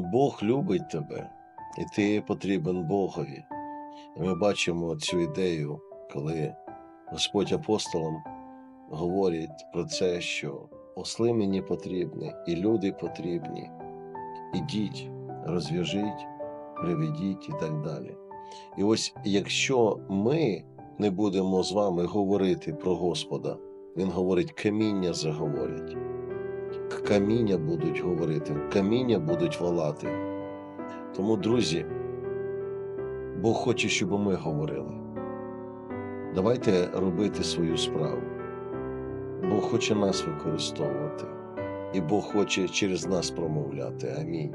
Бог любить тебе, і ти потрібен Богові. Ми бачимо цю ідею, коли Господь апостолам говорить про це, що осли мені потрібні, і люди потрібні. Ідіть, розв'яжіть, приведіть і так далі. І ось якщо ми не будемо з вами говорити про Господа, Він говорить, каміння заговорять. Каміння будуть говорити, каміння будуть волати. Тому, друзі, Бог хоче, щоб ми говорили. Давайте робити свою справу. Бог хоче нас використовувати, і Бог хоче через нас промовляти. Амінь.